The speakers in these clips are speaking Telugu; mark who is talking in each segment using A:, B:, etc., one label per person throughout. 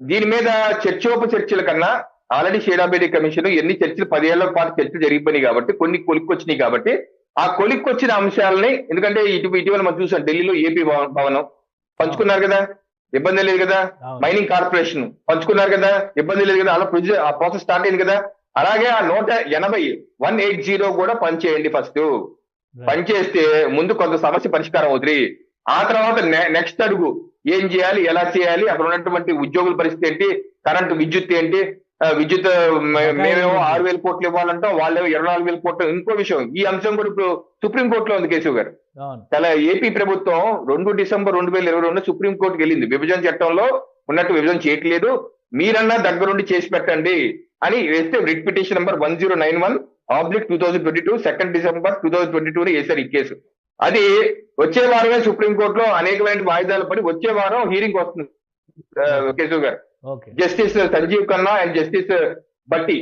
A: దీని మీద చర్చోప చర్చల కన్నా ఆల్రెడీ షేడాబేడి కమిషన్ ఎన్ని చర్చలు పదేళ్ళ పాటు చర్చలు జరిగిపోయినాయి కాబట్టి కొన్ని కొలిక్కొచ్చినాయి కాబట్టి ఆ కొలిక్కొచ్చిన అంశాలని ఎందుకంటే ఇటు ఇటీవల మనం చూసాం ఢిల్లీలో ఏపీ భవ- భవనం పంచుకున్నారు కదా ఇబ్బంది లేదు కదా. మైనింగ్ కార్పొరేషన్ పంచుకున్నారు కదా ఇబ్బంది లేదు కదా అలా ప్రొసీజర్ ఆ ప్రాసెస్ స్టార్ట్ అయింది కదా అలాగే ఆ నూట ఎనభై వన్ ఎయిట్ జీరో కూడా పనిచేయండి ఫస్ట్. పనిచేస్తే ముందు కొంత సమస్య పరిష్కారం అవుతుంది ఆ తర్వాత నెక్స్ట్ అడుగు ఏం చేయాలి ఎలా చేయాలి అక్కడ ఉన్నటువంటి ఉద్యోగుల పరిస్థితి ఏంటి కరెంట్ విద్యుత్ ఏంటి విద్యుత్ మేమేమో ఆరు వేల కోట్లు ఇవ్వాలంటాం వాళ్ళేమో ఇరవై నాలుగు వేల కోట్లు ఇంకో విషయం ఈ అంశం కూడా ఇప్పుడు సుప్రీం కోర్టులో ఉంది కేశవ్ గారు. చాలా ఏపీ ప్రభుత్వం రెండు డిసెంబర్ రెండు వేల ఇరవై రెండు సుప్రీం కోర్టుకి వెళ్ళింది. విభజన చట్టంలో ఉన్నట్టు విభజన చేయట్లేదు. మీరన్నా దగ్గరుండి చేసి పెట్టండి అని వేస్తే writ petition number one zero nine one oblique two thousand twenty two second December two thousand twenty two వేశారు ఈ కేసు. అది వచ్చే వారమే సుప్రీం కోర్టులో అనేకమైన వాయిదాలు పడి వచ్చే వారం హీరింగ్ వస్తుంది ఆ, కేశవ్ గారు. Justice Sanjiv Khanna and justice Bhatti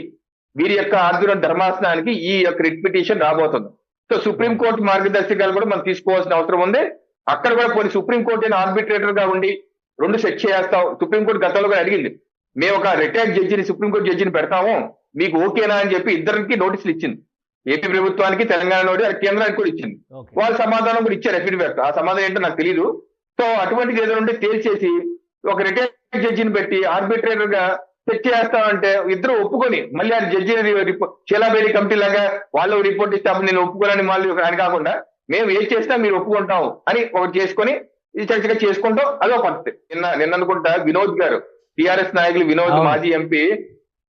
A: వీరి యొక్క ఆధ్వర్యం ధర్మాసనానికి ఈ యొక్క రిట్ పిటిషన్ రాబోతుంది. సో సుప్రీం కోర్టు మార్గదర్శకాలు కూడా మనం తీసుకోవాల్సిన అవసరం ఉంది. అక్కడ కూడా పోనీ సుప్రీం కోర్టు ఆర్బిట్రేటర్గా ఉండి రెండు సెట్ చేస్తాం. సుప్రీం కోర్టు గతంలో కూడా అడిగింది మేము ఒక రిటైర్డ్ జడ్జిని సుప్రీం కోర్టు జడ్జిని పెడతాము మీకు ఓకేనా అని చెప్పి ఇద్దరికి నోటీసులు ఇచ్చింది. ఏపీ ప్రభుత్వానికి తెలంగాణ నోటి కేంద్రానికి కూడా ఇచ్చింది. వాళ్ళు సమాధానం కూడా ఇచ్చారు అఫిడవిట్ ఆ సమాధానం ఏంటో నాకు తెలియదు సో అటువంటిది ఏదో ఉంటే తేల్చేసి ఒక రిటైర్డ్ జడ్జిని పెట్టి ఆర్బిట్రేటర్గా సెట్ చేస్తామంటే ఇద్దరు ఒప్పుకొని మళ్ళీ ఆ జడ్జి చీలాబేడి కమిటీ లాగా వాళ్ళు రిపోర్ట్ ఇస్తాము నేను ఒప్పుకోనని మళ్ళీ అని కాకుండా మేము ఏం చేసినా మీరు ఒప్పుకుంటాం అని ఒకటి చేసుకొని ఇది చర్చగా చేసుకుంటాం. అదో పద్ధతి. నిన్న నిన్న అనుకుంటా వినోద్ గారు టిఆర్ఎస్ నాయకులు వినోద్. మాజీ ఎంపీ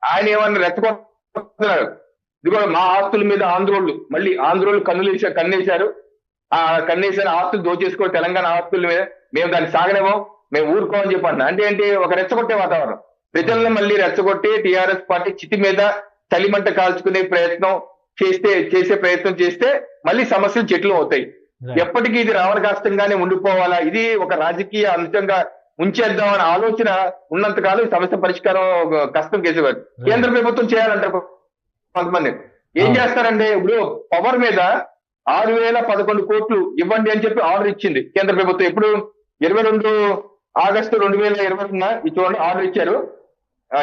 A: ఆయన ఏమన్నా రెచ్చగొడుతున్నారు? ఇదిగో మా ఆస్తుల మీద ఆంధ్రోళ్ళు మళ్ళీ ఆంధ్రోళ్ళు కన్నులేసారు కన్నేశారు. ఆ కన్నేసారు ఆస్తులు దోచేసుకో తెలంగాణ ఆస్తుల మీద మేము దాన్ని సాగనేమో మేము ఊరుకోమని చెప్పండి అంటే ఏంటి? ఒక రెచ్చగొట్టే వాతావరణం. ప్రజలను మళ్ళీ రెచ్చగొట్టి టిఆర్ఎస్ పార్టీ చితి మీద చలిమంట కాల్చుకునే ప్రయత్నం చేస్తే చేసే ప్రయత్నం చేస్తే మళ్ళీ సమస్యలు చెట్లు అవుతాయి. ఎప్పటికీ ఇది రావణ కష్టంగానే ఉండిపోవాలా? ఇది ఒక రాజకీయ అంశంగా ఉంచేద్దాం అనే ఆలోచన ఉన్నంత కాలం ఈ సమస్య పరిష్కారం కష్టం కేసేవారు కేంద్ర ప్రభుత్వం చేయాలంటారు. కొంతమంది. ఏం. చేస్తారంటే ఇప్పుడు పవర్ మీద ఆరు వేల పదకొండు కోట్లు ఇవ్వండి అని చెప్పి ఆర్డర్ ఇచ్చింది కేంద్ర ప్రభుత్వం. ఇప్పుడు ఇరవై రెండు ఆగస్టు రెండు వేల ఇరవై ఈ చూడండి ఆర్డర్ ఇచ్చారు.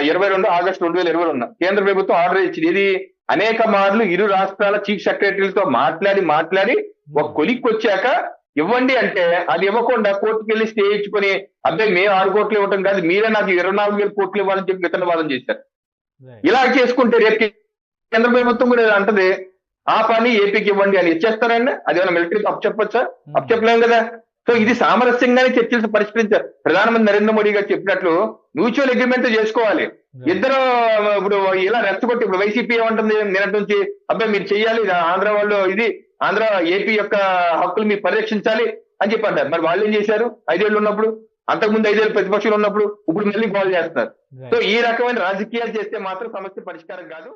A: ఇరవై రెండు ఆగస్టు రెండు వేల ఇరవై ఉన్న కేంద్ర ప్రభుత్వం ఆర్డర్ ఇచ్చింది. ఇది అనేక మార్లు ఇరు రాష్ట్రాల చీఫ్ సెక్రటరీలతో మాట్లాడి మాట్లాడి ఒక కొలిక్కి వచ్చాక ఇవ్వండి అంటే అది ఇవ్వకుండా కోర్టుకి వెళ్ళి స్టే ఇచ్చుకొని అబ్బాయి మేము ఆరు కోట్లు ఇవ్వటం కాదు మీరే నాకు ఇరవై నాలుగు వేల కోట్లు ఇవ్వాలని చెప్పి ఇతర వాదం చేశారు ఇలా చేసుకుంటే రేపు కేంద్ర ప్రభుత్వం కూడా అంటది ఆ పని ఏపీకి ఇవ్వండి అని ఇచ్చేస్తారండి. అది ఏమైనా మిలిటరీకి అప్ చెప్పొచ్చా అప్ చెప్పలేం కదా. సో ఇది సామరస్యంగానే చర్చలు పరిష్కరించారు. ప్రధానమంత్రి నరేంద్ర మోడీ గారు చెప్పినట్లు మ్యూచువల్ అగ్రిమెంట్ చేసుకోవాలి. ఇద్దరు ఇప్పుడు ఇలా రెచ్చగొట్టి ఇప్పుడు వైసీపీ ఏమంటుంది? నిన్నటి నుంచి అబ్బాయి మీరు చెయ్యాలి ఇది ఆంధ్ర వాళ్ళు ఇది ఆంధ్ర ఏపీ యొక్క హక్కులు మీరు పరిరక్షించాలి అని చెప్పి అంటారు మరి వాళ్ళు ఏం చేశారు? ఐదేళ్ళు ఉన్నప్పుడు అంతకుముందు ఐదేళ్ళు ప్రతిపక్షంలో ఉన్నప్పుడు ఇప్పుడు మళ్ళీ కాల్ చేస్తున్నారు. సో ఈ రకమైన రాజకీయాలు చేస్తే మాత్రం సమస్య పరిష్కారం కాదు.